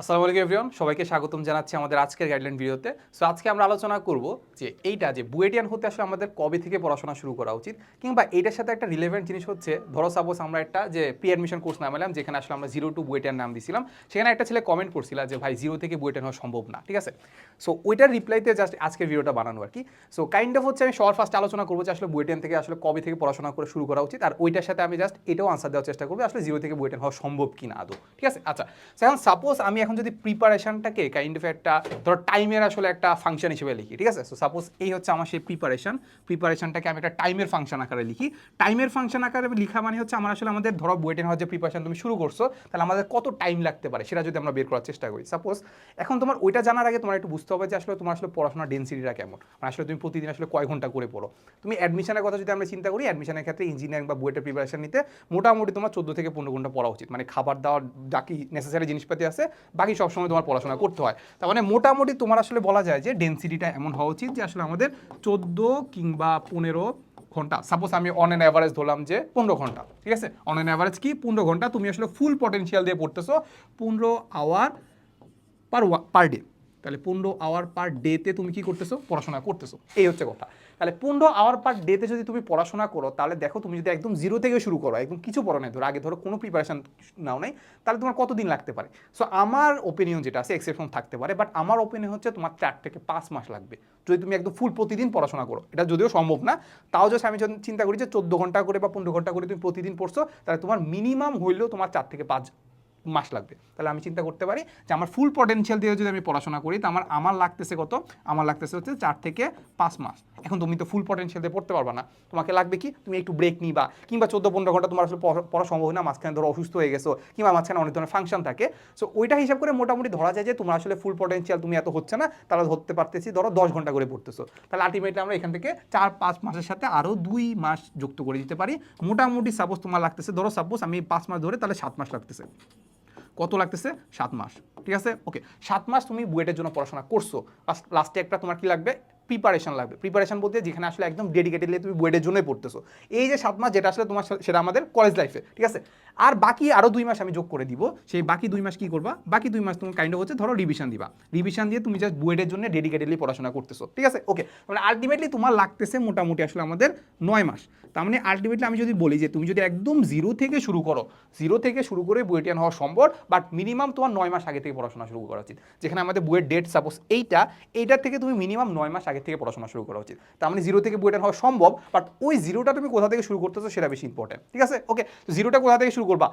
আসসালামু আলাইকুম এভরিওয়ান, সবাইকে স্বাগতম জানাচ্ছি আমাদের আজকের গাইডলাইন ভিডিওতে। সো আজকে আমরা আলোচনা করব যে এইটা যে বুয়েটিয়ান হতে আসলে আমাদের কবে থেকে পড়াশোনা শুরু করা উচিত, কিংবা এইটার সাথে একটা রিলেভেন্ট জিনিস হচ্ছে, ধরো সাপোজ আমরা একটা যে প্রি অ্যাডমিশন কোর্স নামালাম, যেখানে আসলে আমরা জিরো টু বুয়েটিয়ান নাম দিছিলাম, সেখানে একটা ছেলে কমেন্ট করছিল যে, ভাই জিরো থেকে বুয়েটিয়ান হওয়া সম্ভব না। ঠিক আছে? সো ওইটার রিপ্লাইতে জাস্ট আজকের ভিডিওটা বানানো আর কি। সো কাইন্ড অফ হচ্ছে আমি সবার ফার্স্ট আলোচনা করব যে আসলে বুয়েটিয়ান থেকে আসলে কবে থেকে পড়াশোনা করে শুরু করা উচিত, আর ওইটার সাথে আমি জাস্ট এটাও আনসার দেওয়ার চেষ্টা করব আসলে জিরো থেকে বুয়েটিয়ান হওয়া সম্ভব কি না আদৌ। ঠিক আছে? আচ্ছা এখন সাপোজ আমি এখন যদি প্রিপারেশনটাকে কাইন্ড অফ একটা, ধরো টাইমের আসলে একটা ফাংশন হিসেবে লিখি, ঠিক আছে? সো সাপোজ এই হচ্ছে আমার সেই প্রিপারেশন প্রিপারেশনটাকে আমি একটা টাইমের ফাংশন আকারে লিখি। টাইমের ফাংশন আকারে লিখা মানে হচ্ছে আমার আসলে আমাদের, ধরো বুয়েটেন হওয়ার যে প্রিপারেশন তুমি শুরু করছ, তাহলে আমাদের কত টাইম লাগতে পারে সেটা যদি আমরা বের করার চেষ্টা করি। সাপোজ এখন তোমার ওইটা জানার আগে তোমার একটু বুঝতে হবে যে আসলে তোমার আসলে পড়াশোনার ডেন্সিটিটা কেমন। মানে আসলে তুমি প্রতিদিন আসলে কয় ঘণ্টা করে পড়ো? তুমি অ্যাডমিশনের কথা যদি আমরা চিন্তা করি অ্যাডমিশনের ক্ষেত্রে ইঞ্জিনিয়ারিং বা বুয়েটের প্রিপারেশন নিতে মোটামুটি তোমার চোদ্দ থেকে পনেরো ঘণ্টা পড়া উচিত। মানে খাবার দাওয়ার বাকি নেসেসারি জিনিসপাতি আছে বাকি সবসময় তোমার পড়াশোনা করতে হয়। তার মানে মোটামুটি তোমার আসলে বলা যায় যে ডেন্সিটিটা এমন হওয়া উচিত যে আসলে আমাদের চোদ্দ কিংবা পনেরো ঘণ্টা সাপোজ আমি অন অ্যান অ্যাভারেজ ধরলাম যে পনেরো ঘণ্টা, ঠিক আছে? অন অ্যান অ্যাভারেজ কি? পনেরো ঘণ্টা, তুমি আসলে ফুল পটেনশিয়াল দিয়ে পড়তেছো পনেরো আওয়ার পার পার ডে তাহলে পনেরো আওয়ার পার ডেতে তুমি কি করতেছো? পড়াশোনা করতেছো। এই হচ্ছে কথা। তাহলে পনেরো আওয়ার পার ডেতে যদি তুমি পড়াশোনা করো, তাহলে দেখো তুমি যদি একদম জিরো থেকে শুরু করো, একদম কিছু পড়ো নাই ধরো, আগে ধরো কোনো প্রিপারেশন নাও নাই, তাহলে তোমার কতদিন লাগতে পারে? সো আমার ওপিনিয়ন যেটা আছে এক্সেপশন থাকতে পারে বাট আমার ওপিনিয়ন হচ্ছে তোমার চার থেকে পাঁচ মাস লাগবে। যদি তুমি একদম ফুল প্রতিদিন পড়াশোনা করো, এটা যদিও সম্ভব না, তাও যদি আমি চিন্তা করি যে চোদ্দ ঘণ্টা করে বা পনেরো ঘণ্টা করে তুমি প্রতিদিন পড়ছো, তাহলে তোমার মিনিমাম হইলেও তোমার চার থেকে পাঁচ মাস লাগবে। তাহলে আমি চিন্তা করতে পারি যে আমার ফুল পটেনশিয়াল দিয়ে যদি আমি পড়াশোনা করি, তো আমার আমার লাগতেছে কত? আমার লাগতেছে হচ্ছে চার থেকে পাঁচ মাস। এখন তুমি তো ফুল পটেনশিয়াল দিয়ে পড়তে পারবা না। তোমাকে লাগবে কি? তুমি একটু ব্রেক নিবা। কিংবা চোদ্দ পনেরো ঘণ্টা তোমার আসলে পড়া- সম্ভব না, মাঝখানে ধরো অসুস্থ হয়ে গেছো, কিংবা মাঝখানে অনেক ধরনের ফাংশন থাকে। সো ওইটা হিসাব করে মোটামুটি ধরা যায় যে তোমার আসলে ফুল পটেনশিয়াল তুমি এত হচ্ছে না তাহলে ধরতে পারতেছি, ধরো দশ ঘণ্টা করে পড়তেছো। তাহলে আলটিমেটলি আমরা এখান থেকে চার, পাঁচ মাসের সাথে আরও দুই মাস যুক্ত করে দিতে পারি। মোটামুটি সাপোজ তোমার লাগতেছে, ধরো সাপোজ আমি পাঁচ মাস ধরে তাহলে সাত মাস লাগতেছে। কত লাগতেছে? সাত মাস। ঠিক আছে? ওকে সাত মাস তুমি বুয়েটের জন্য পড়াশোনা করছ। লাস্টে একটা তোমার কি লাগবে? প্রিপারেশন লাগবে। প্রিপারেশন বলতে যেখানে আসলে একদম ডেডিকেটেডলি তুমি বুয়েটের জন্যই পড়তেছো। এই যে সাত মাস যেটা আসলে তোমার সেটা আমাদের কলেজ লাইফে ঠিক আছে? আর বাকি আরও দুই মাস আমি যোগ করে দিব। সেই বাকি দুই মাস কি করবা? বাকি দুই মাস তুমি কাইন্ড হচ্ছে ধরো রিভিশন দিবা। রিভিশন দিয়ে তুমি জাস্ট বুয়েটের জন্য ডেডিকেটেডলি পড়াশোনা করতেছো, ঠিক আছে? ওকে মানে আলটিমেটলি তোমার লাগতেছে মোটামুটি আসলে আমাদের নয় মাস। তার মানে আলটিমেটলি আমি যদি বলি যে তুমি যদি একদম জিরো থেকে শুরু করো জিরো থেকে শুরু করে বুয়েটিয়ান হওয়া সম্ভব বাট মিনিমাম তোমার নয় মাস আগে থেকে পড়াশোনা শুরু করা উচিত। যেখানে আমাদের বইয়ের ডেট সাপোজ এইটা, এইটার থেকে তুমি মিনিমাম নয় মাস আগে থেকে পড়াশোনা শুরু করা উচিত। তার মানে জিরো থেকে বুয়েটার হওয়া সম্ভব বাট ওই জিরোটা তুমি কোথা থেকে শুরু করতেছো সেটা বেশি ইম্পর্টেন্ট ঠিক আছে? ওকে জিরোটা কোথা থেকে শুরু করবা?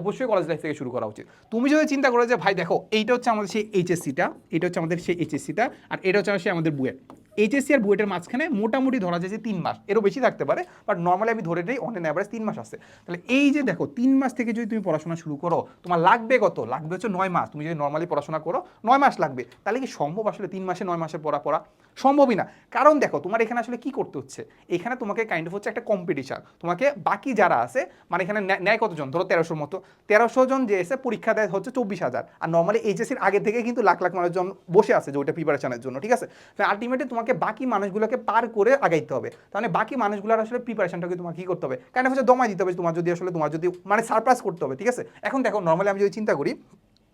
অবশ্যই কলেজ লাইফ থেকে শুরু করা উচিত। তুমি যদি চিন্তা করো যে, ভাই, দেখো, এইটা হচ্ছে আমাদের সেই এইচএসসিটা এটা হচ্ছে আমাদের সেই এইচএসসিটা আর এটা হচ্ছে সেই আমাদের বুয়েট। এইচএসসি আর বুয়েটের মাঝখানে মোটামুটি ধরা যায় যে তিন মাস। এরও বেশি থাকতে পারে বাট নর্মালি আমি ধরে নেই অন অ্যাভারেজ তিন মাস আছে। তাহলে এই যে দেখো, তিন মাস থেকে যদি তুমি পড়াশোনা শুরু করো, তোমার লাগবে কত? লাগবে হচ্ছে নয় মাস। তুমি যদি নর্মালি পড়াশোনা করো, নয় মাস লাগবে। তাহলে কি সম্ভব আসলে তিন মাসে নয় মাসে পড়া পড়া? সম্ভবই না। কারণ দেখো, তোমার এখানে আসলে কি করতে হচ্ছে? এখানে তোমাকে কাইন্ড অফ হচ্ছে একটা কম্পিটিশন তোমাকে বাকি যারা আছে মানে এখানে ন্যায় কতজন? ধরো তেরোশোর মতো। তেরোশো জন যে এসে পরীক্ষা দেয় হচ্ছে চব্বিশ হাজার। আর নর্মালি এইচএসির আগে থেকে কিন্তু লাখ লাখ মানুষজন বসে আছে যে ওইটা প্রিপারেশনের জন্য, ঠিক আছে? আলটিমেটলি তোমাকে বাকি মানুষগুলোকে পার করে আগাইতে হবে। তাহলে বাকি মানুষগুলোর আসলে প্রিপারেশনটাকে তোমাকে কি করতে হবে? কারণ হচ্ছে দমাই দিতে হবে তোমার যদি আসলে তোমার যদি মানে সারপ্রাইজ করতে হবে, ঠিক আছে? এখন দেখো নর্মালি আমি যদি চিন্তা করি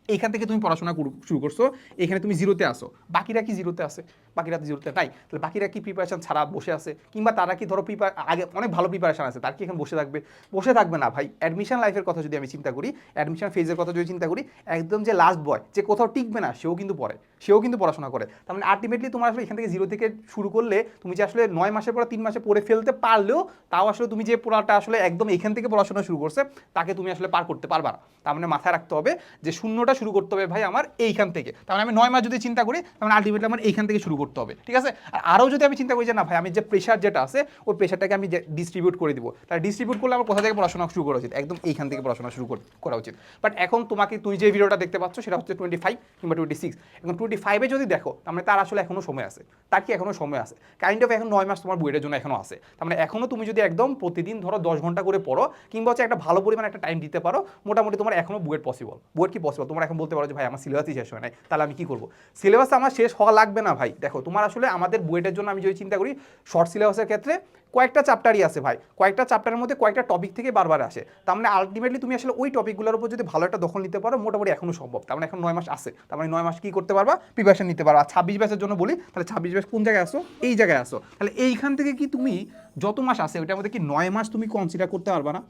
এইখান থেকে তুমি পড়াশোনা শুরু করছ, এখানে তুমি জিরোতে আসো বাকিরা কি জিরোতে আছে? বাকিরা তো জিরোতে নাই। তাহলে বাকিরা কি প্রিপারেশন ছাড়া বসে আছে? কিংবা তারা কি ধরো প্রিপার আগে অনেক ভালো প্রিপারেশন আছে, তার কি এখন বসে থাকবে? বসে থাকবে না ভাই। অ্যাডমিশন লাইফের কথা যদি আমি চিন্তা করি অ্যাডমিশন ফেজের কথা যদি চিন্তা করি, একদম যে লাস্ট বয় যে কোথাও টিকবে না, সেও কিন্তু পড়ে। সেও কিন্তু পড়াশোনা করে। তার মানে আলটিমেটলি তোমার আসলে এখান থেকে জিরো থেকে শুরু করলে তুমি যে আসলে নয় মাসের পর তিন মাসে পড়ে ফেলতে পারলেও, তাও আসলে তুমি যে পড়াটা আসলে একদম এখান থেকে পড়াশোনা শুরু করছে, তাকে তুমি আসলে পার করতে পারবা না। তার মানে মাথায় রাখতে হবে যে শূন্যটা শুরু করতে হবে ভাই আমার এইখান থেকে। মানে আমি নয় মাস যদি চিন্তা করি মানে আলটিমেটলি আমার এইখান থেকে শুরু করতে হবে, ঠিক আছে? আর আরও যদি আমি চিন্তা করি যে না ভাই, আমি যে প্রেশার যেটা আছে, ওই প্রেশারটাকে আমি ডিস্ট্রিবিউট করে দিব। তাহলে ডিস্ট্রিবিউট করলে আমার কোথা থেকে পড়াশোনা শুরু করা উচিত? একদম এইখান থেকে পড়াশোনা শুরু কর- উচিত। বাট এখন তোমাকে তুই যে ভিডিওটা দেখতে পাচ্ছ, সেটা হচ্ছে টোয়েন্টি ফাইভ কিংবা টোয়েন্টি সিক্স এখন টোয়েন্টি ফাইভে যদি দেখো, তার মানে তার আসলে এখনও সময় আছে। তার কি এখনও সময় আছে? কাইন্ড অফ এখন নয় মাস তোমার বুয়েটের জন্য এখনও আছে। তার মানে এখনও তুমি যদি একদম প্রতিদিন ধরো দশ ঘণ্টা করে পড়ো, কিংবা হচ্ছে একটা ভালো পরিমাণ একটা টাইম দিতে পারো, মোটামুটি তোমার এখনও বুয়েট পসিবল বুয়েট কি পসিবল তোমার এখন বলতে পারো যে, ভাই, আমার সিলেবাসই শেষ হয় নাই, তাহলে আমি কি করব? সিলেবাস আমার শেষ হওয়া লাগবে না, ভাই। দেখো, তোমার আসলে আমাদের বুয়েটের জন্য আমি যদি চিন্তা করি শর্ট সিলেবাসের ক্ষেত্রে কয়েকটা চ্যাপ্টারই আছে, ভাই। কয়েকটা চ্যাপ্টারের মধ্যে কয়েকটা টপিক থেকে বারবার আসে। তার মানে আলটিমেটলি তুমি আসলে ওই টপিকগুলোর উপর যদি ভালো একটা দখল নিতে পারো, মোটামুটি এখনও সম্ভব। তার মানে এখন নয় মাস আছে। তার মানে নয় মাস কী করতে পারবা? প্রিপারেশন নিতে পারবা। ছাব্বিশ ব্যাচের জন্য বলি, তাহলে ছাব্বিশ ব্যাচ কোন জায়গায় আসো? এই জায়গায় আসো। তাহলে এইখান থেকে কি তুমি, যত মাস আছে, ওইটার মধ্যে কি নয় মাস তুমি কনসিডার করতে পারবা না?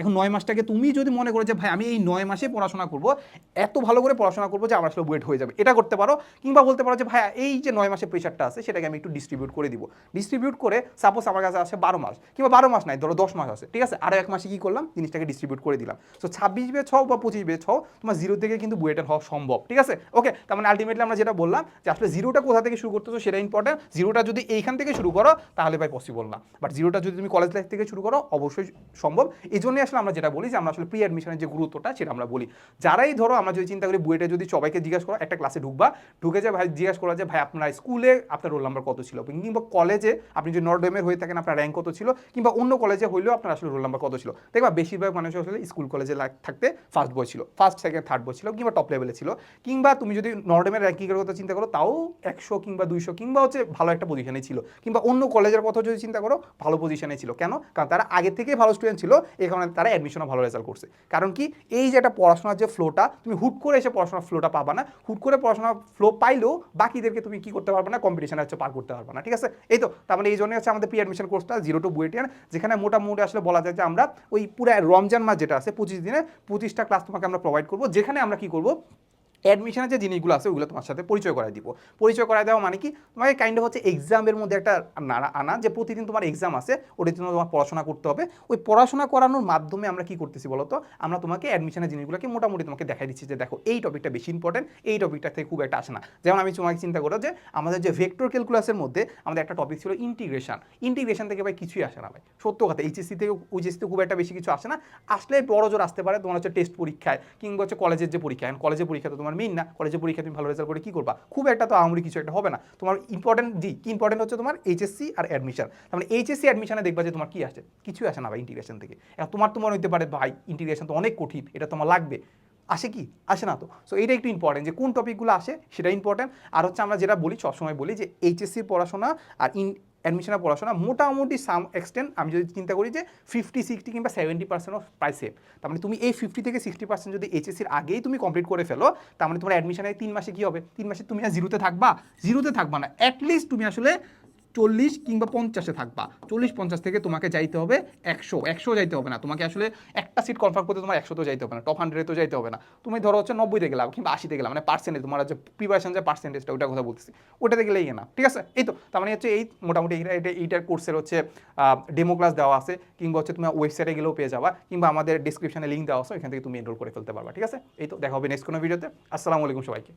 এখন নয় মাসটাকে তুমি যদি মনে করো যে, ভাই, আমি এই নয় মাসে পড়াশোনা করব, এত ভালো করে পড়াশোনা করব যে, আমার আসলে ওয়েট হয়ে যাবে। এটা করতে পারো, কিংবা বলতে পারো যে, ভাই, এই যে নয় মাসের প্রেশারটা আছে, সেটাকে আমি একটু ডিস্ট্রিবিউট করে দিব। ডিস্ট্রিবিউট করে সাপোজ আমার কাছে আসে বারো মাস, কিংবা বারো মাস নাই, ধরো দশ মাস আছে, ঠিক আছে? আরও এক মাসে কি করলাম? জিনিসটাকে ডিস্ট্রিবিউট করে দিলাম। সো ছাব্বিশ বেচ হও বা পঁচিশ বেচ হও তোমার জিরো থেকে কিন্তু বুয়েটের হওয়া সম্ভব, ঠিক আছে? ওকে তার মানে আলটিমেটলি আমরা যেটা বললাম যে, আসলে জিরোটা কোথা থেকে শুরু করতেছো সেটা ইম্পর্টেন্ট জিরোটা যদি এইখান থেকে শুরু করো, তাহলে ভাই পসিবল না। বাট জিরোটা যদি তুমি কলেজ লাইফ থেকে শুরু করো, অবশ্যই সম্ভব। এই জন্যই আসলে আমরা যেটা বলি যে আমরা আসলে প্রি অ্যাডমিশনের যে গুরুত্বটা সেটা আমরা বলি। যারাই ধরো আমরা যদি চিন্তা করি বুয়েটে যদি সবাইকে জিজ্ঞাসা করো, একটা ক্লাসে ঢুকবা, ঢুকে যে ভাই জিজ্ঞাসা করা যে, ভাই, আপনার স্কুলে আপনার রোল নাম্বার কত ছিল? কিংবা কলেজে আপনি যদি নর্ডেমের হয়ে থাকেন, আপনার র্যাঙ্ক কত ছিল? কিংবা অন্য কলেজে হইলেও আপনার আসলে রোল নাম্বার কত ছিল? দেখবা বেশিরভাগ মানুষ আসলে স্কুল কলেজে থাকতে ফার্স্ট বয় ছিল ফার্স্ট সেকেন্ড থার্ড বয় ছিল, কিংবা টপ লেভেলে ছিল। কিংবা তুমি যদি নর্ডেমের র্যাঙ্কিংয়ের কথা চিন্তা করো, তাও একশো কিংবা দুইশো কিংবা হচ্ছে ভালো একটা পজিশনে ছিল। কিংবা অন্য কলেজের কথা যদি চিন্তা করো, ভালো পজিশনে ছিল। কেন? কারণ তারা আগে থেকেই ভালো স্টুডেন্ট ছিল কারণে তারা অ্যাডমিশনে ভালো রেজাল্ট করছে। কারণ কি? এই যে একটা পড়াশোনার যে ফ্লোটা তুমি হুট করে এসে পড়াশোনার ফ্লোটা পাবা না। হুট করে পড়াশোনার ফ্লো পাইলেও বাকিদেরকে তুমি কি করতে পারবে না? কম্পিটিশনে হচ্ছে পার করতে পারবে না, ঠিক আছে? এই তো, তার মানে এই জন্য হচ্ছে আমাদের প্রি অ্যাডমিশন কোর্সটা জিরো টু বুয়েটিয়ান যেখানে মোটামুটি আসলে বলা যায় যে আমরা ওই পুরো রমজান মাস যেটা আছে, পঁচিশ দিনে পঁচিশটা ক্লাস তোমাকে আমরা প্রোভাইড করব। যেখানে আমরা কি করব? অ্যাডমিশনের যে জিনিসগুলো আছে ওগুলো তোমার সাথে পরিচয় করাই দিব। পরিচয় করাই দেওয়া মানে কি? তোমাকে কাইন্ড অফ হচ্ছে এক্সামের মধ্যে একটা নাড়া- আনা, যে প্রতিদিন তোমার এক্সাম আছে, ওটার জন্য তোমার পড়াশোনা করতে হবে। ওই পড়াশোনা করানোর মাধ্যমে আমরা কি করতেছি বলো তো আমরা তোমাকে অ্যাডমিশনের জিনিসগুলোকে মোটামুটি তোমাকে দেখাই দিচ্ছি যে দেখো, এই টপিকটা বেশি ইম্পর্টেন্ট এই টপিকটা থেকে খুব একটা আসে না। যেমন আমি তোমাকে চিন্তা করো যে, আমাদের যে ভেক্টর ক্যালকুলাসের মধ্যে আমাদের একটা টপিক ছিল ইন্টিগ্রেশন ইন্টিগ্রেশন থেকে ভাই কিছুই আসে না ভাই, সত্য কথা। এইচএসসি থেকে ওইচএসসি খুব একটা বেশি কিছু আসে না। আসলে বড় জোর আসতে পারে তোমার হচ্ছে টেস্ট পরীক্ষায়, কিংবা হচ্ছে কলেজের যে পরীক্ষা। কলেজের পরীক্ষা তো তোমার মেইন না? কলেজে পরীক্ষা তুমি ভালো রেজাল্ট করে কি করবা? খুব একটা তো আমরি কিছু একটা হবে না। তোমার ইম্পর্টেন্ট জি, কি ইম্পর্টেন্ট হচ্ছে তোমার? এইচএসসি আর অ্যাডমিশন মানে এইচএসসি অ্যাডমিশনে দেখবা যে তোমার কি আসে কিছুই আসে না ভাই ইন্টিগ্রেশন থেকে। তোমার তো মনে হতে পারে, ভাই ইন্টিগ্রেশন তো অনেক কঠিন, এটা তোমার লাগবে। আসে কি? আসে না তো। সো এইটা একটু ইম্পর্টেন্ট যে কোন টপিকগুলো আসে সেটা ইম্পর্টেন্ট আর হচ্ছে আমরা যেটা বলি, সবসময় বলি যে এইচএসসির পড়াশোনা আর ইন অ্যাডমিশনের পড়াশোনা মোটামুটি সাম এক্সটেন্ট আমি যদি চিন্তা করি যে ফিফটি সিক্সটি কিংবা সেভেন্টি পার্সেন্ট অফ প্রায় সেম তার মানে তুমি এই ফিফটি থেকে সিক্সটি পার্সেন্ট যদি এইচএসির আগেই তুমি কমপ্লিট করে ফেলো, তার মানে তোমার অ্যাডমিশনে তিন মাসে কী হবে? তিন মাসে তুমি আর জিরোতে থাকবা? জিরোতে থাকবা না। অ্যাটলিস্ট তুমি আসলে চল্লিশ কিংবা পঞ্চাশে থাকবা। চল্লিশ, পঞ্চাশ থেকে তোমাকে যাইতে হবে একশো। একশো যাইতে হবে না। তোমাকে আসলে একটা সিট কনফার্ম করতে তোমার একশো তো যাইতে হবে না। টপ হান্ড্রেডে তো যাইতে হবে না। তুমি ধরো হচ্ছে নব্বইতে গেলাম কিংবা আশিতে গেলাম মানে পার্সেন্টেজ তোমার হচ্ছে প্রিপারেশন যে পার্সেন্টেজটা ওটা কথা বলতেছি। ওটাতে গেলেই না ঠিক আছে? এই তো, তার মানে হচ্ছে এই মোটামুটি এইটার কোর্সের হচ্ছে ডেমো ক্লাস দেওয়া আছে, কিংবা হচ্ছে তুমি ওয়েবসাইটে গেলেও পেয়ে যাবা, কিংবা আমাদের ডিসক্রিপশনে লিঙ্ক দেওয়া আছে এখান থেকে তুমি এনরোল করে ফেলতে পারবা, ঠিক আছে? এই তো, দেখা হবে নেক্সট কোনো ভিডিওতে আসসালামু আলাইকুম সবাইকে।